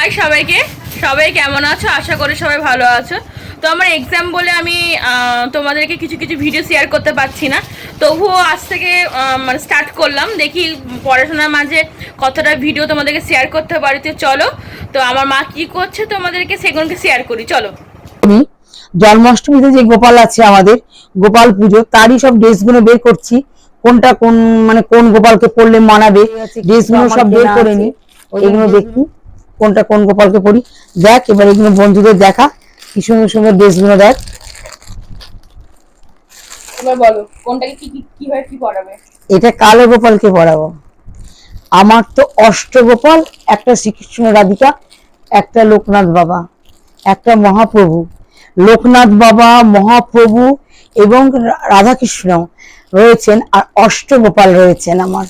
High সবাইকে। সবাই কেমন আছো? আশা করি সবাই ভালো আছো। তো আমার এক্সাম বলে আমি আহ, তোমাদেরকে কিছু কিছু ভিডিও শেয়ার করতে পারছি না। তবুও আজ থেকে মানে স্টার্ট করলাম। দেখি পড়াশোনার মাঝে কতটা ভিডিও তোমাদেরকে শেয়ার করতে পারি। তো চলো তো আমার মা কি করছে তোমাদেরকে সেগুলোকে শেয়ার করি। চলো। জন্মাষ্টমীতে যে গোপাল আছে আমাদের গোপাল পুজো তারই সব ড্রেসগুলো বের করছি। কোনটা কোন মানে কোন গোপালকে পড়লে মানাবে? ড্রেসগুলো সব বের করে নি। এগুলো দেখি। কোনটা কোন গোপালকে পড়ি? দেখ এবার এগুলো বন্ধুদের দেখা। কি সুন্দর সুন্দর ড্রেসগুলো দেখ। এবার বলো কোনটাকে কি কি কীভাবে কি পড়াবে? এটা কালো গোপালকে পরাবো আমার তো অষ্টগোপাল একটা শ্রীকৃষ্ণ রাধিকা একটা লোকনাথ বাবা একটা মহাপ্রভু। লোকনাথ বাবা মহাপ্রভু এবং রাধাকৃষ্ণ রয়েছেন আর অষ্টগোপাল রয়েছেন আমার।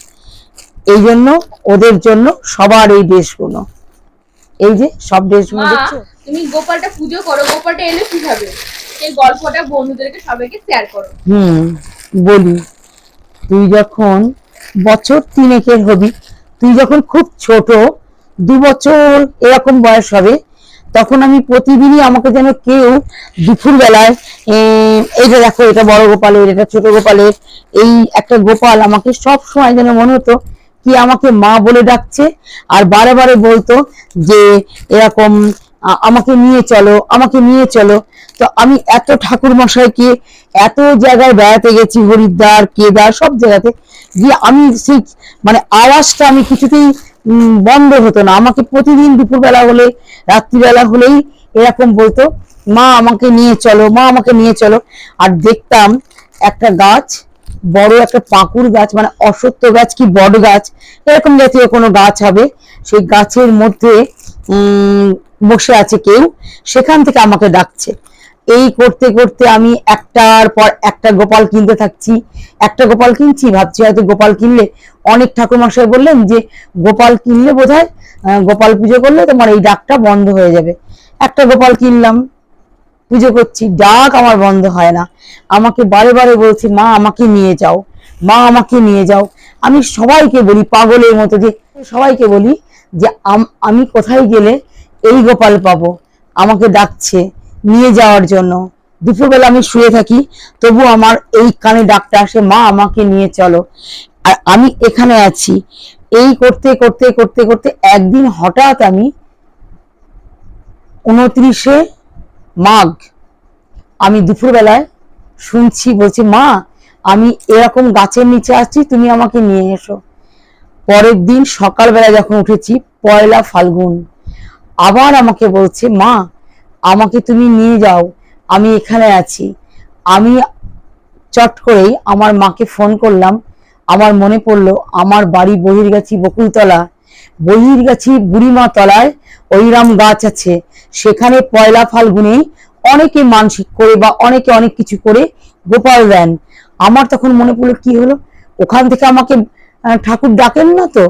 এই জন্য ওদের জন্য সবার এই ড্রেসগুলো। এই যে সব ড্রেসগুলো মা দেখছ? তুমি গোপালটা পুজো করো গোপালটা এলে কীভাবে এই গল্পটা বন্ধুদেরকে সবাইকে শেয়ার করো। হুম বলি তুই যখন বছর তিনেকের হবি তুই যখন খুব ছোট দু বছর এরকম বয়স হবে তখন আমি প্রতিদিনই আমাকে যেন কেউ দুপুর বেলায় এইটা দেখো এটা বড় গোপালের এটা ছোট গোপালের এই একটা গোপাল আমাকে সব সময় যেন মনে হতো কি আমাকে মা বলে ডাকছে? আর বারে বারে বলতো যে, এরকম আমাকে নিয়ে চলো, আমাকে নিয়ে চলো। তো আমি এত ঠাকুর মশাইকে এত জায়গায় বেড়াতে গেছি, হরিদ্বার, কেদার, সব জায়গাতে, গিয়ে আমি সেই মানে আওয়াজটা আমি কিছুতেই বন্ধ হতো না। আমাকে প্রতিদিন দুপুরবেলা হলে, রাত্রিবেলা হলেই এরকম বলতো, মা আমাকে নিয়ে চলো, মা আমাকে নিয়ে চলো। আর দেখতাম একটা গাছ বড় একটা পাকুড় গাছ মানে অসত্য গাছ কি বট গাছ? এরকম জাতীয় কোনো গাছ হবে। সেই গাছের মধ্যে বসে আছে কেউ, সেখান থেকে আমাকে ডাকছে। এই করতে করতে আমি একটার পর একটা গোপাল কিনতে থাকছি। একটা গোপাল কিনছি, ভাবছি হয়তো গোপাল কিনলে, অনেক ঠাকুর মশাই বললেন যে, গোপাল কিনলে বোধ গোপাল পুজো করলে তোমার এই ডাকটা বন্ধ হয়ে যাবে। একটা গোপাল কিনলাম। পুজো করছি, ডাক আমার বন্ধ হয় না। আমাকে বারে বারে বলছি, মা, আমাকে নিয়ে যাও, মা, আমাকে নিয়ে যাও। আমি সবাইকে বলি, পাগলের মতো যে, সবাইকে বলি যে, আম- কোথায় গেলে এই গোপাল পাবো? আমাকে ডাকছে, নিয়ে যাওয়ার জন্য। দুপুরবেলা আমি শুয়ে থাকি, তবু আমার এই কানে ডাকটা আসে, মা, আমাকে নিয়ে চলো। আর আমি এখানে আছি। এই করতে করতে করতে করতে একদিন হঠাৎ আমি উনত্রিশে মাঘ। আমি দুপুরবেলায় শুনছি, বলছি, মা, আমি এরকম গাছের নিচে আসছি, তুমি আমাকে নিয়ে এসো। পরের দিন সকালবেলা যখন উঠেছি, পয়লা ফাল্গুন, আবার আমাকে বলছে, মা, আমাকে তুমি নিয়ে যাও, আমি এখানে আছি। আমি চট করেই আমার মাকে ফোন করলাম। আমার মনে পড়ল, আমার বাড়ি বহিরগাছি বকুলতলা। বহির বহিরগাছি বুড়িমা তলায় ওইরাম গাছ আছে, সেখানে পয়লা ফাল্গুনে অনেকে মানসিক করে বা অনেকে অনেক কিছু করে গোপাল দেন। আমার তখন মনে পড়ল, কি হলো? ওখান থেকে আমাকে ঠাকুর ডাকেন না তো?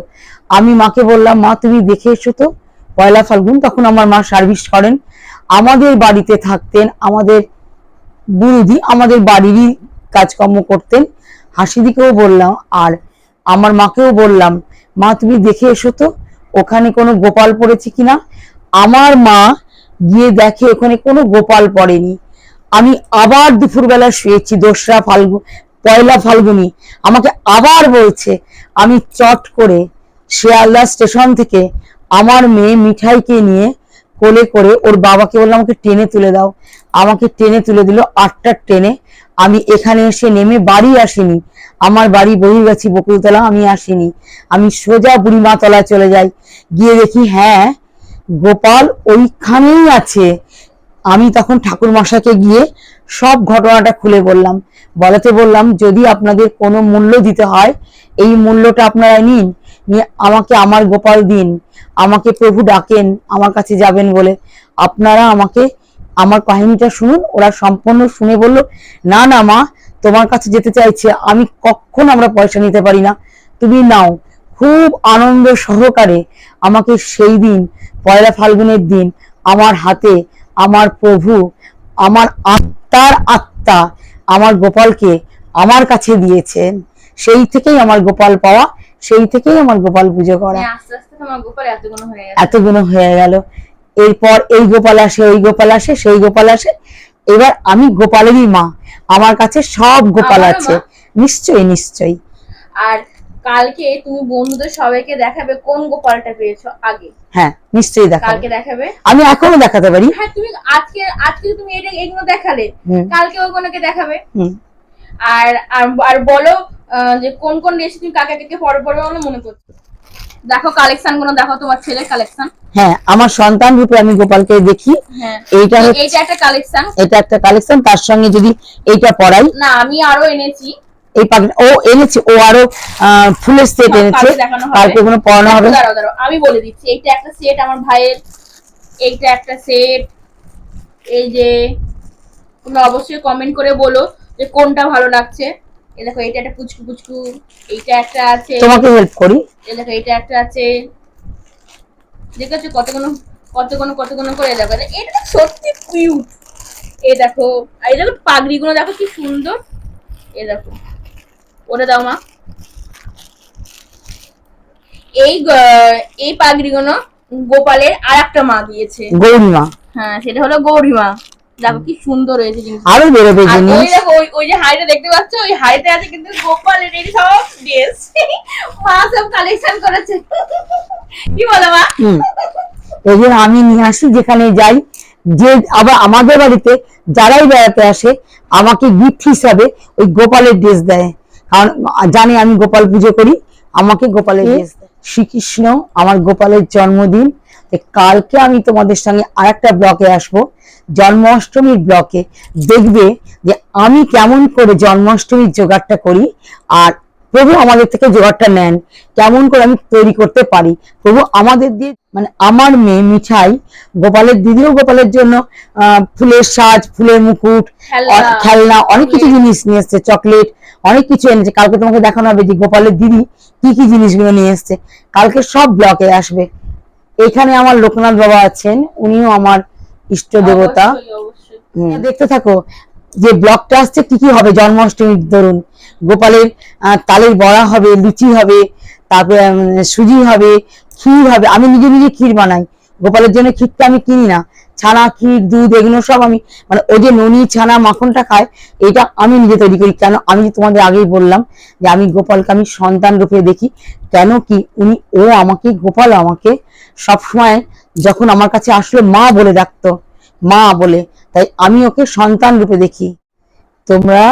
আমি মাকে বললাম, মা, তুমি দেখে এসো তো। পয়লা ফাল্গুন তখন আমার মা সার্ভিস করেন। আমাদের বাড়িতে থাকতেন, আমাদের বুড়িদি আমাদের বাড়িরই কাজকর্ম করতেন। হাসিদিকেও বললাম, আর আমার মাকেও বললাম, মা, তুমি দেখে এসো তো। ওখানে কোনো গোপাল পড়েছে কিনা? আমার মা গিয়ে দেখে ওখানে কোনো গোপাল পড়েনি। আমি আবার দুপুরবেলা শুয়েছি, দোসরা ফাল্গুন পয়লা ফাল্গুনি। আমাকে আবার বলছে, আমি চট করে শিয়ালদা স্টেশন থেকে আমার মেয়ে মিঠাইকে নিয়ে কোলে করে, ওর বাবাকে বললাম, আমাকে টেনে তুলে দাও। আমাকে টেনে তুলে দিল আটটার ট্রেনে। আমি এখানে এসে নেমে বাড়ি আসিনি। আমার বাড়ি বহির্গাছি বকুলতলা, আমি আসিনি। আমি সোজা বুড়িমা তলায় চলে যাই। গিয়ে দেখি হ্যাঁ গোপাল ওইখানেই আছে। আমি তখন ঠাকুর মশাকে গিয়ে সব ঘটনাটা খুলে বললাম। বলাতে বললাম, যদি আপনাদের কোনো মূল্য দিতে হয়, এই মূল্যটা আপনারা নিন। নিয়ে আমাকে আমার গোপাল দিন। আমাকে প্রভু ডাকেন, আমার কাছে যাবেন বলে। আপনারা আমাকে আমার কাহিনীটা শুনুন ওরা সম্পূর্ণ শুনে বলল না না মা তোমার কাছে যেতে চাইছে আমি কখন আমরা পয়সা নিতে পারি না। তুমি নাও। খুব আনন্দ সহকারে আমাকে সেই দিন পয়লা ফাল্গুনের দিন আমার হাতে আমার প্রভু আমার আত্মার আত্মা আমার গোপালকে আমার কাছে দিয়েছেন। সেই থেকেই আমার গোপাল পাওয়া সেই থেকেই আমার গোপাল পুজো করা। গেছে এতগুলো হয়ে গেল। এরপর এই গোপাল আসে ওই গোপাল আসে সেই গোপাল আসে। এবার আমি গোপালেরই মা। আমার কাছে সব গোপাল আছে। নিশ্চয়ই নিশ্চয়ই। আর কালকে তুমি বন্ধুদের সবাইকে দেখাবে কোন গোপালটা পেয়েছ আগে। হ্যাঁ নিশ্চয়ই দেখাবো। কালকে দেখাবে? আমি এখনও দেখাতে পারি। হ্যাঁ তুমি আজকে আজকে তুমি এটা এগুলো দেখালে। কালকে ওগুলোকে দেখাবে। হুম। আর আর বলো যে কোন কোন রেসিপি কাকে কাকে পরে পরে মনে করছ। দেখো কালেকশনগুলো দেখো তোমার ছেলের কালেকশন হ্যাঁ আমার সন্তান রূপে আমি গোপালকে দেখি। হ্যাঁ। এইটা এ- এইটা একটা কালেকশন এটা একটা কালেকশন তার সঙ্গে যদি এইটা পড়াই না আমি আরও এনেছি। এই পাখি ও এনেছে ও আরও ফুলের সেট এনেছে। কালকে কোনো পড়ানো হবে আমি বলে দিচ্ছি এইটা একটা সেট আমার ভাইয়ের। এইটা একটা সেট এই যে তোমরা অবশ্যই কমেন্ট করে বলো যে কোনটা ভালো লাগছে। এই দেখো এইটা একটা পুচকু পুচকু এইটা একটা আছে। তোমাকে হেল্প করি। এই দেখো এইটা একটা আছে। দেখেছ কতগুলো কতগুলো কতগুলো করে দেখো এটা তো সত্যি কিউট এই দেখো আর এই দেখো পাগড়িগুলো দেখো কি সুন্দর। এই দেখো ওটা দাও মা। এই এই পাগড়িগুলো গোপালের আর একটা মা দিয়েছে। গৌরীমা হ্যাঁ সেটা হলো গৌরীমা দেখো কি সুন্দর হয়েছে জিনিস আরও বেরোবে জিনিস। দেখো ওই ওই যে হাড়িটা দেখতে পাচ্ছ? ওই হাড়িতে আছে কিন্তু গোপালের এই সব ড্রেস মা সব কালেকশন করেছে। কি বলো মা। এই জন্য আমি নিয়ে আসি যেখানে যাই যে আবার আমাদের বাড়িতে যারাই বেড়াতে আসে আমাকে গিফট হিসাবে ওই গোপালের ড্রেস দেয়। কারণ জানে আমি গোপাল পুজো করি আমাকে গোপালের ড্রেস দেয়। শ্রীকৃষ্ণ আমার গোপালের জন্মদিন। কালকে আমি তোমাদের সঙ্গে আরেকটা ব্লকে আসব জন্মাষ্টমীর ব্লকে। দেখবে যে আমি কেমন করে জন্মাষ্টমীর জোগাড়টা করি আর প্রভু আমাদের থেকে জোগাড়টা নেন কেমন করে আমি তৈরি করতে পারি। প্রভু আমাদের দিয়ে মানে আমার মেয়ে মিঠাই গোপালের দিদিও গোপালের জন্য আহ, ফুলের সাজ ফুলের মুকুট খেলনা। অনেক কিছু জিনিস নিয়ে এসছে চকলেট অনেক কিছু এনেছে। কালকে তোমাকে দেখানো হবে যে গোপালের দিদি কি কি জিনিসগুলো নিয়ে এসছে? কালকে সব ব্লকে আসবে। এখানে আমার লোকনাথ বাবা আছেন উনিও আমার ইষ্ট দেবতা। দেখতে থাকো যে ব্লকটা আসছে কি কি হবে? জন্মাষ্টমীর ধরুন। গোপালের তালের বড়া হবে লুচি হবে তারপরে সুজি হবে ক্ষীর হবে। আমি নিজে নিজে ক্ষীর বানাই। গোপালের জন্য ক্ষীরটা আমি কিনি না। ছানা, ক্ষীর, দুধ, এগুলো সব আমি মানে ও যে ননি, ছানা, মাখনটা খায়, এটা আমি নিজে তৈরি করি। কেন? আমি তোমাদের আগেই বললাম যে আমি গোপালকে আমি সন্তান রূপে দেখি। কেন কি উনি, ও আমাকে, গোপাল আমাকে সবসময় যখন আমার কাছে আসলো, মা বলে ডাকতো। মা বলে, তাই আমি ওকে সন্তান রূপে দেখি। তোমরা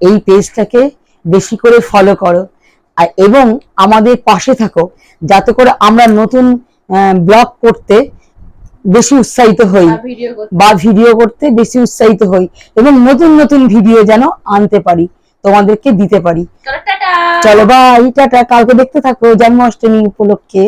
এই পেজটাকে বেশি করে ফলো করো। আর এবং আমাদের পাশে থাকো। যাতে করে আমরা নতুন ব্লগ করতে বেশি উৎসাহিত হই বা ভিডিও করতে। বেশি উৎসাহিত হই এবং নতুন নতুন ভিডিও যেন আনতে পারি তোমাদেরকে দিতে পারি। চলো বাই টাটা। কালকে দেখতে থাকো জন্মাষ্টমী উপলক্ষে।